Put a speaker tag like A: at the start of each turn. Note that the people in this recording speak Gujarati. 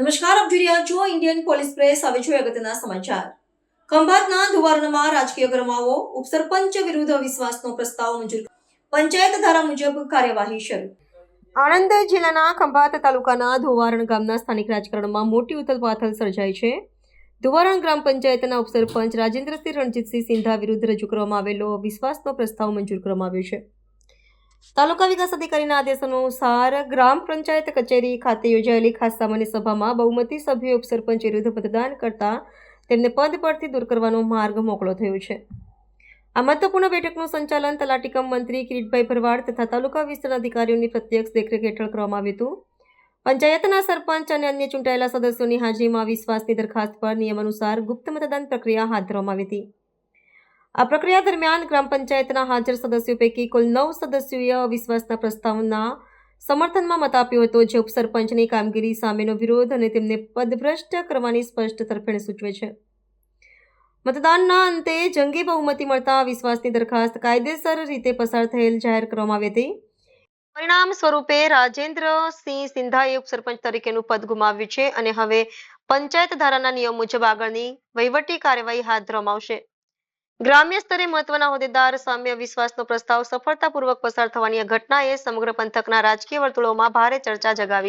A: નમસ્કાર, આપ જોઈ રહ્યા છો ઇન્ડિયન પોલીસ પ્રેસ હવે જોઈએ અગત્યના સમાચાર. ખંભાતના ધુવારણમાં રાજકીય ગરમાવો, ઉપસરપંચ વિરુદ્ધ અવિશ્વાસનો પ્રસ્તાવ મંજૂર પંચાયત ધારા મુજબ કાર્યવાહી શરૂ. આણંદ જિલ્લાના ખંભાત તાલુકાના ધોવારણ ગામના સ્થાનિક રાજકારણમાં મોટી ઉથલપાથલ સર્જાઈ છે. ધોવારણ ગ્રામ પંચાયતના ઉપસરપંચ રાજેન્દ્રસિંહ રણજીતસિંહ સિંધા વિરુદ્ધ રજૂ કરવામાં આવેલો વિશ્વાસનો પ્રસ્તાવ મંજૂર કરવામાં આવ્યો છે. તાલુકા વિકાસ અધિકારીના આદેશ અનુસાર ગ્રામ પંચાયત કચેરી ખાતે યોજાયેલી ખાસ સામાન્ય સભામાં બહુમતી સભ્યો, ઉપસરપંચ વિરુદ્ધ મતદાન કરતા તેમને પદ પરથી દૂર કરવાનો માર્ગ મોકળો થયો છે. આ મહત્વપૂર્ણ બેઠકનું સંચાલન તલાટીકમ મંત્રી કિરીટભાઈ ભરવાડ તથા તાલુકા વિસ્તરણ અધિકારીઓની પ્રત્યક્ષ દેખરેખ હેઠળ કરવામાં આવ્યું હતું. પંચાયતના સરપંચ અને અન્ય ચૂંટાયેલા સદસ્યોની હાજરીમાં વિશ્વાસની દરખાસ્ત પર નિયમ અનુસાર ગુપ્ત મતદાન પ્રક્રિયા હાથ ધરવામાં આવી હતી. આ પ્રક્રિયા દરમિયાન ગ્રામ પંચાયતના હાજર સદસ્યો પૈકી કુલ નવ સદસ્યોએ અવિશ્વાસના પ્રસ્તાવના સમર્થનમાં મત આપ્યો હતો, જે ઉપસરપંચની કામગીરી સામેનો વિરોધ અને તેમને પદભ્રષ્ટ કરવાની સ્પષ્ટ તરફેણ સૂચવે છે. મતદાનના અંતે જંગી બહુમતી મળતા વિશ્વાસની દરખાસ્ત કાયદેસર રીતે પસાર થયેલ જાહેર કરવામાં આવી હતી. પરિણામ સ્વરૂપે રાજેન્દ્રસિંહ સિંધાએ ઉપસરપંચ તરીકેનું પદ ગુમાવ્યું છે અને હવે પંચાયત ધારાના નિયમ મુજબ આગળની વહીવટી કાર્યવાહી હાથ ધરવામાં આવશે. ગ્રામ્ય સ્તરે મહત્વના હોદ્દેદાર, સામ્ય વિશ્વાસનો પ્રસ્તાવ સફળતાપૂર્વક પસાર થવાની ઘટનાએ સમગ્ર પંથકના રાજકીય વર્તુળોમાં ભારે ચર્ચા જગાવી.